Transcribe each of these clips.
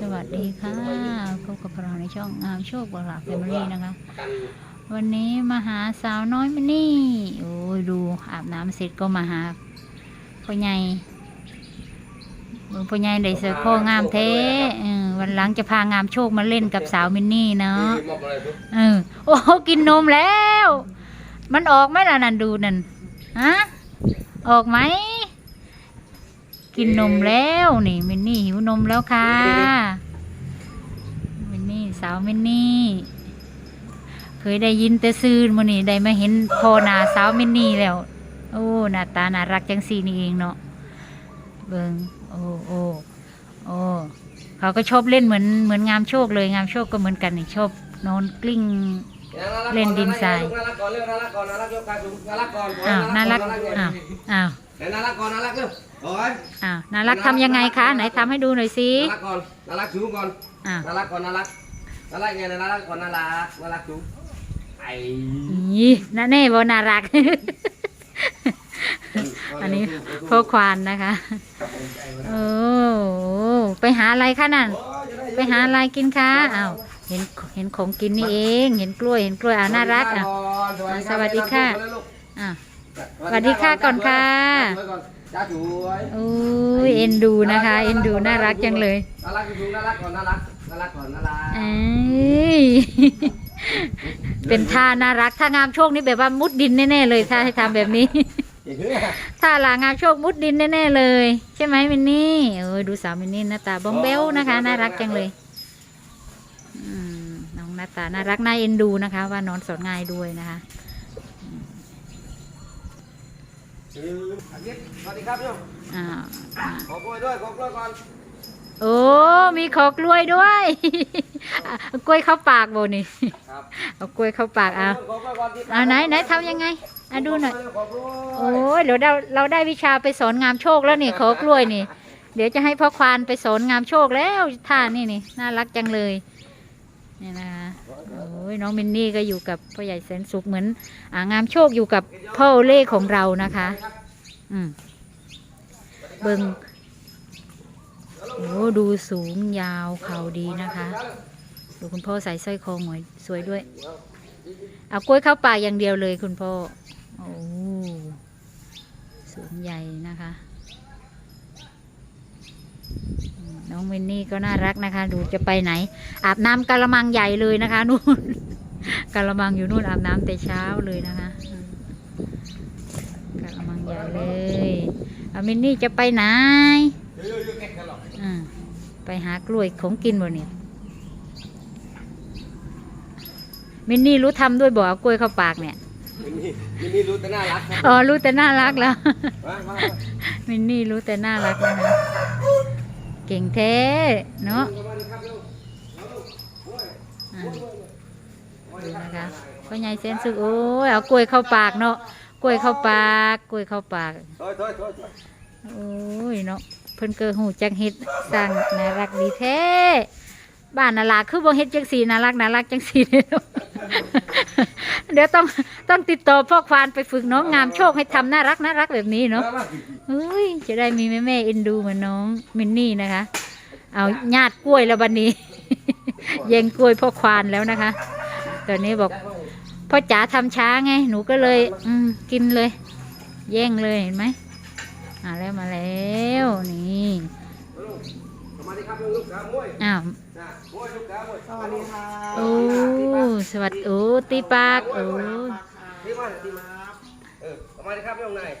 สวัสดีค่ะพบกับเราในช่องงามโชคบหลักแฟมิลี่นะคะ วันนี้มาหาสาวน้อยมินนี่โอ้ยดูอาบน้ำเสร็จก็มาหาพ่อใหญ่พ่อใหญ่ได้เสื้อโค้งามเทวันหลังจะพางามโชคมาเล่นกับสาวมินนี่เนาะเออโอ้กินนมแล้ว มันออกไหมล่ะนันดูนันฮะออกไหม กินนมแล้วนี่มินนี่หิวนมแล้วค่ะมินนี่สาวมินนี่ เคยได้ยินแต่ซื่อมื้อนี้ได้มาเห็นโพหนาสาวมินนี่แล้ว โอ้หน้าตาน่ารักจังสีนี่เองเนาะเบิงโอ้โอ้โอ้เขาก็ชอบเล่นเหมือนเหมือนงามโชคเลยงามโชคก็เหมือนกันนี่ชอบนอนกลิ้งเล่นดินทรายน่ารักก่อนเร็วน่ารักก่อนน่ารักยกขาสูงน่ารักก่อนอ้าวน่ารักน่าอ้าวรักอ้าวน่ารักก่อนน่ารักเร็ว โอ้ยอ้าวน่ารักทำยังไงคะ ไหนทำให้ดูหน่อยสิ น่ารักก่อนน่ารักสูงก่อนอ้าวน่ารักก่อนน่ารักน่ารักไงน่ารักก่อนน่ารักน่ารักสูงไอ้นี่น่าแน่บ่น่ารัก อันนี้พ่อควานนะคะ โอ้ไปหาอะไรคะนั่น ไปหาอะไรกินคะอ้าวเห็นเห็นของกินนี่เอง เห็นกล้วยเห็นกล้วยอ่าน่ารักอะ สวัสดีค่ะ อ้าว สวัสดีค่ะก่อนค่ะ จ้าสวยโอ้ยเอ็นดูนะคะ เอ็นดูน่ารักจังเลยน่ารักสูงน่ารักก่อนน่ารักน่ารักก่อนน่ารักเอ้ยเป็นท่าน่ารักถ้างามโชคนี่แบบว่ามุดดินแน่ๆเลยถ้าให้ทำแบบนี้ถ้าลางามโชคมุดดินแน่ๆเลย ใช่ไหมมินนี่เออดูสาวมินนี่หน้าตาบ้องเบ้วนะคะน่ารักจังเลยอืมน้องหน้าตาน่ารักน่าเอ็นดูนะคะ ว่านอนสอนง่ายด้วยนะคะ สวัสดีครับโยมอ่าอ่าขอกล้วยด้วยขอกล้วยก่อนโอ้มีขอกล้วยด้วยเอากล้วยเข้าปากโบนี่ครับเอากล้วยเข้าปากเอาขอกล้วยก่อนที่เอาไหนไหนทำยังไงอะดูหน่อย ขอกล้วยโอ้ยเดี๋ยวเราเราได้วิชาไปสอนงามโชคแล้วนี่ขอกล้วยนี่ เดี๋ยวจะให้พ่อควานไปสอนงามโชคแล้วท่านี่นี่น่ารักจังเลย นี่นะคะโอ้ยน้องมินนี่ก็อยู่กับพ่อใหญ่แสนสุขเหมือนอ่างามโชคอยู่กับพ่อเล่ของเรานะคะ อืมเบิงโอ้ดูสูงยาวเขาดีนะคะ ดูคุณพ่อใส่สร้อยคอหมวยสวยด้วย เอากล้วยเข้าปากอย่างเดียวเลยคุณพ่อ โอ้สูงใหญ่นะคะอืม น้องมินนี่ก็น่ารักนะคะ ดูจะไปไหน อาบน้ำกะละมังใหญ่เลยนะคะนู่นกะละมังอยู่นู่นอาบน้ำแต่เช้าเลยนะคะอืมกะละมังใหญ่เลยเอามินนี่จะไปไหนอ่าไปหากล้วยของกินบ่เนี่ยมินนี่รู้ทำด้วยบ่เอากล้วยเข้าปากเนี่ยมินนี่มินนี่รู้แต่น่ารักครับอ๋อรู้แต่น่ารักแล้วมามามินนี่รู้แต่น่ารักนะคะ เก่งแท้เนาะดูนะคะพ่อใหญ่เซนสึกโอ้ยเอากล้วยเข้าปากเนาะกล้วยเข้าปากกล้วยเข้าปากโถ่โถ่โถ่โถ่โอ้ยเนาะเพิ่นเกิดหูจักเฮ็ดสร้างน่ารักดีแท้บ้านน่าลาคือบ่เฮ็ดจังสีน่ารักน่ารักจังสีเด้อ เดี๋ยวต้องต้องติดต่อพ่อควานไปฝึกน้องงามโชคให้ทำน่ารักน่ารักแบบนี้เนาะมามาเฮ้ยจะได้มีแม่แม่ๆเอ็นดูเหมือนน้องมินนี่นะคะ เอาญาติกล้วยแล้วบันนี้ แย่งกล้วยพ่อควานแล้วนะคะ ตอนนี้บอกพ่อจ๋าทำช้าไง หนูก็เลย อืมกินเลย แย่งเลยเห็นไหมมาแล้วมาแล้วนี่สวัสดีครับลูกค้ามวยอ้าวนะมวยลูกค้ามวยสวัสดีค่ะโอ้ สวัสดีโอ้ตีปากโอ้ที่มาที่มาเออสวัสดีครับโยมนาย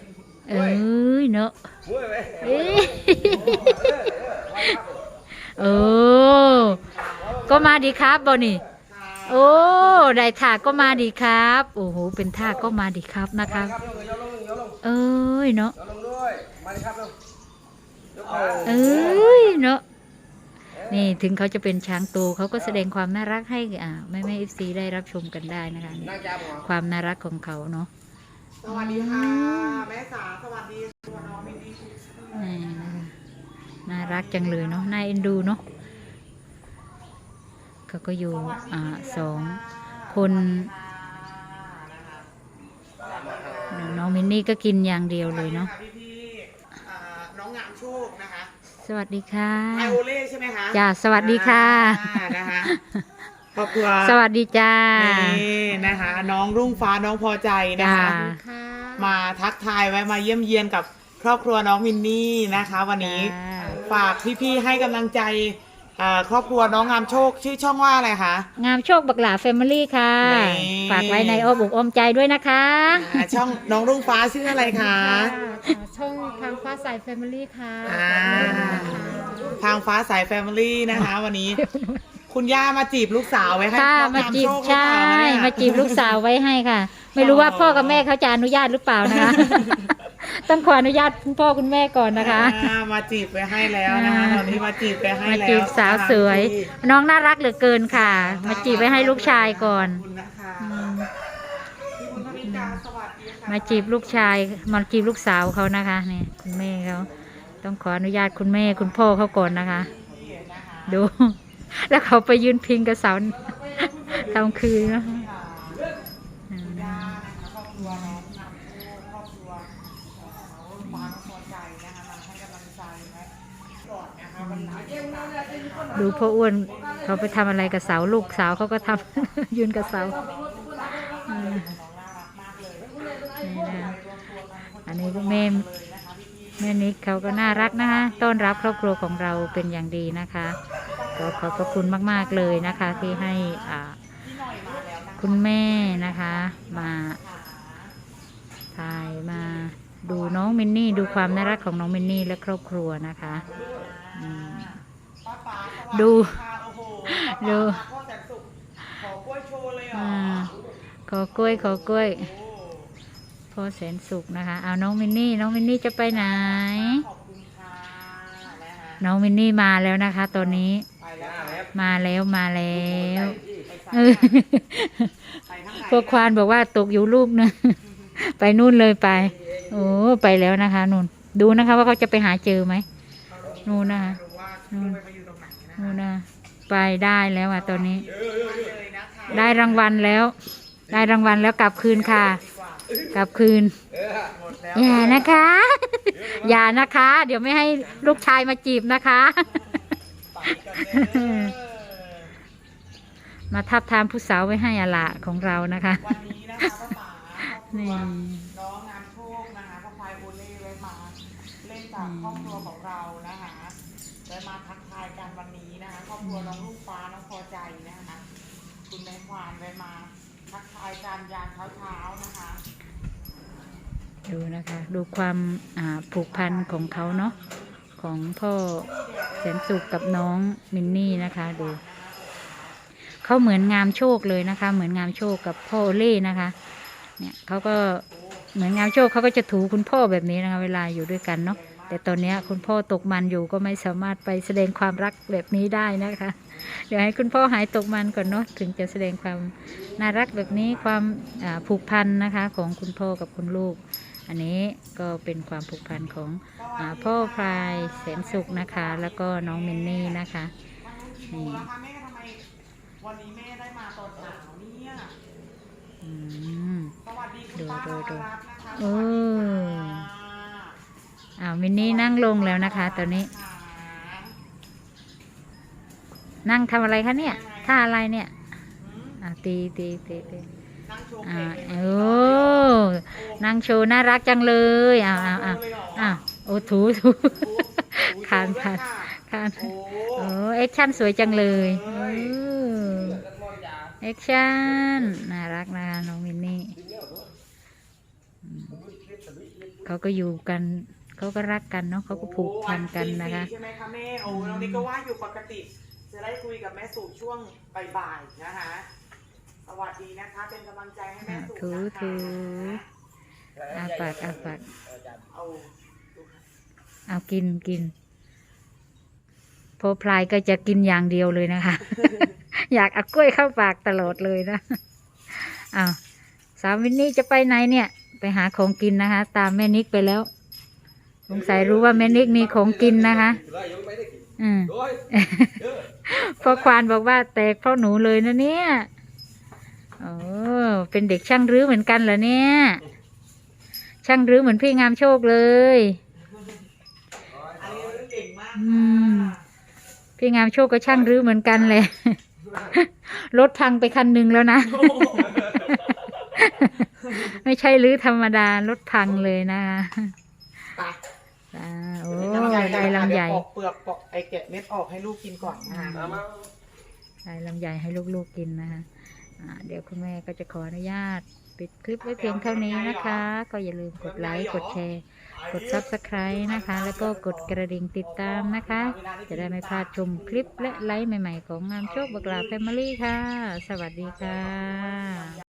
เอ้ยเนาะมวยไปเอ้ยเออเออสวัสดีครับโอ้ก็มาดีครับบอนี่โอ้ได้ท่าก็มาดีครับ โอ้โหเป็นท่าก็มาดีครับนะคะครับโยมโยนลงโยนลงเอ้ยเนาะโยนลงด้วยมาดีครับโยมยกขาเอ้ยเนาะ นี่ถึงเขาจะเป็นช้างโตเขาก็แสดงความน่ารักให้อ่าแม่แม่เอฟซีได้รับชมกันได้นะคะนี่นั่งจ้าหมอความน่ารักของเขาเนาะสวัสดีค่ะแม่สาสวัสดีตัวน้องมินนี่นี่นะคะน่ารักจังเลยเนาะน่าเอ็นดูเนาะเขาก็อยู่อ่าสองคนน้องมินนี่ก็กินอย่างเดียวเลยเนาะ พี่พี่ๆอ่าน้องงาม โชคนะคะสวัสดีค่ะไอโอเล่ใช่ไหมคะจ้าสวัสดีค่ะอ่านะคะครอบครัวสวัสดีจ้า นี่นะคะ น้องรุ่งฟ้าน้องพอใจนะจ้าคะมาทักทายไว้มาเยี่ยมเยียนกับครอบครัวน้องมินนี่นะคะ วันนี้จ้า ฝากพี่ๆให้กำลังใจ อ่าครอบครัวน้องงามโชคชื่อช่องว่าอะไรคะ งามโชคบักหลาแฟมิลี่ค่ะ นี่ ฝากไว้ในอ้อมอกอ้อมใจด้วยนะคะ อ่าช่องน้องรุ่งฟ้าชื่ออะไรคะช่องทางฟ้าใสแฟมิลี่ค่ะอ่า ทางฟ้าสายแฟมิลี่นะคะ วันนี้ คุณย่ามาจีบลูกสาวไว้ให้ค่ะน้องมาจีบงโชคหรือใช่เปล่าเนี่ย มาจีบลูกสาวไว้ให้ค่ะ ไม่รู้ว่าพ่อกับแม่เขาจะอนุญาตหรือเปล่านะคะ ต้องขออนุญาตคุณพ่อคุณแม่ก่อนนะคะ อ่ามาจีบไปให้แล้วนะคะอ่าตอนนี้มาจีบไปให้มาแล้วจีบสาวสวย น้องน่ารักเหลือเกินค่ะ มาจีบไว้ให้ลูกชายก่อน ขบคุณนะคะพี่บุญธมิกาสวัสดีค่ะมาจีบลูกชาย มาจีบลูกสาวเขานะคะนี่คุณแม่เขาต้องขออนุญาตคุณแม่คุณพ่อเขาก่อนนะคะ ดู แล้วเขาไปยืนพิงกับเสาทำคืนนะคะอืม ย่านะคะครอบครัวน้องนำโชคครอบครัวน้องฟ้าน้องพอใจนะคะมาให้กำลังใจนะก่อนนะคะวันนี้ ดูพ่ออ้วนเขาไปทำอะไรกับเสาลูกสาวเขาก็ทำ ยืนกับเสาอันนี้แม่แม่นิกเขาก็น่ารักนะคะต้อนรับครอบครัวของเราเป็นอย่างดีนะคะก็ขอบพระคุณมาก ๆ เลยนะคะ ที่ให้คุณแม่นะคะ มาถ่ายมาดูน้องมินนี่ดูความน่ารักของน้องมินนี่และครอบครัวนะคะ ดูค่ะโอ้โหดูพ่อแสนสุขขอกล้วยโชว์เลยเหรออ่าขอกล้วยขอกล้วยพ่อแสนสุขนะคะเอาน้องมินนี่น้องมินนี่จะไปไหน ขอบคุณค่ะนะคะน้องมินนี่มาแล้วนะคะตอนนี้ ไปแล้วค่ะมาแล้วมาแล้วไปเอใส่อไปข้างในพวกควานบอกว่าตกอยู่ลูกนึงไปนู่นเลยไป โอ้ไปแล้วนะคะนู่น ดูนะคะว่าเขาจะไปหาเจอไหม นู่นนะคะดูว่ากล้วยมาอยู่ตรงไห นนะนู่นนะไปได้แล้วอะตอนนี้เลยนะคะได้รางวัลแล้ว ได้รางวัลแล้วกลับคืนค่ะ กลับคืนหมดแล้วอย่านะคะ อย่านะคะ เดี๋ยวไม่ให้ลูกชายมาจีบนะคะไปกันเลยมาทับทามผู้สาวไว้ให้อาละของเรานะคะวันนี้นะคะป้าป๋าครอบครันี่วน้องงามโชคนะคะก็พายโอเล่ไว้มาเล่นกับครอบครัวของเรานะคะ ได้มาทักทายกันวันนี้นะคะครอบครัวน้องลูกฟ้าน้องพอใจนะคะคุณแม่ควานได้มาทักทายกันยามเช้าๆนะคะ ดูนะคะ ดูความอ่าผูกพันของเขาเนาะของพ่อแสนสุขกับน้องมินนี่นะคะดูเขาเหมือนงามโชคเลยนะคะ เหมือนงามโชคกับพ่อโอเล่นะคะ เนี่ยเขาก็เหมือนงามโชคเขาก็จะถูคุณพ่อแบบนี้นะคะ เวลาอยู่ด้วยกันเนาะ แต่ตอนนี้คุณพ่อตกมันอยู่ก็ไม่สามารถไปแสดงความรักแบบนี้ได้นะคะ เดี๋ยวให้คุณพ่อหายตกมันก่อนเนาะถึงจะแสดงความน่ารักแบบนี้ความผูกพันนะคะของคุณพ่อกับคุณลูก อันนี้ก็เป็นความผูกพันของอพ่อพลายแสนสุขนะคะ แล้วก็น้องมินนี่นะคะนะคะแม่วันนี้แม่ได้มาตอนเช้าเนี่ยอืมสวัสดีคุณดูป้าดูดูนวรัตน์นะคะโอ้สวัสดีค่ะ อ้าวมินนี่นั่งลงแล้วนะคะตอนนี้ค่ะนั่งทำอะไรคะเนี่ยท่าอะไรเนี่ยอ่าตีตีตีตีนั่งโชว์อ่าเค้กโอ้นั่งโชว์น่ารักจังเลยอ้าวอ้าวอ้าวอ้าวโอ้ถูถูคานคานคานโอ้โอ้แอคชั่นสวยจังเลยเออแอคชั่นน่ารักนะคะน้องมินนี่อืมเขาก็อยู่กัน เขาก็รักกันเนาะเขาก็ผูกพันกันนะคะใช่ไหมคะแม่โอ้น้องนี่ก็ว่าอยู่ปกติ จะได้คุยกับแม่สูบช่วงบ่ายๆนะคะสวัสดีนะคะ เป็นกำลังใจให้แม่สูบถูนะคะถูอาปากอาปากเอาดูค่ะเอากินกินพอพลายก็จะกินอย่างเดียวเลยนะคะ อยากเอากล้วยเข้าปากตลอดเลยนะอ้าวสาวมินนี่จะไปไหนเนี่ย ไปหาของกินนะคะ ตามแม่นิกไปแล้ว สงสัยรู้ว่าแม่นิกมีของกินนะคะอืมพ่อควานบอกว่าแตกเพ่อหนูเลยนะเนี่ยโอ้เป็นเด็กช่างรื้อเหมือนกันเหรอเนี่ย ช่างรื้อเหมือนพี่งามโชคเลยอันนี้เก่งมากอืมพี่งามโชคก็ช่างรื้อเหมือนกันเลยรถพังไปคันหนึ่งแล้วนะ ไม่ใช่รื้อธรรมดารถพังเลยนะไป อ่าโอ้ลำไยได้ลำไยเดี๋ยวปอกเปลือกปอกไอเกล็ดเม็ดออกให้ลูกกินก่อนนะคะเอามาได้ลำไยให้ลูกๆกินนะคะอ่าเดี๋ยวคุณแม่ก็จะขออนุญาต ปิดคลิปไว้เพียงเท่านี้นะคะ ก็อย่าลืมกดไลค์กดแชร์ กด subscribe นะคะ แล้วก็กดกระดิ่งติดตามนะคะ จะได้ไม่พลาดชมคลิปและไลฟ์ใหม่ๆ ของงามโชคบักลาแฟมิลี่ค่ะ สวัสดีค่ะ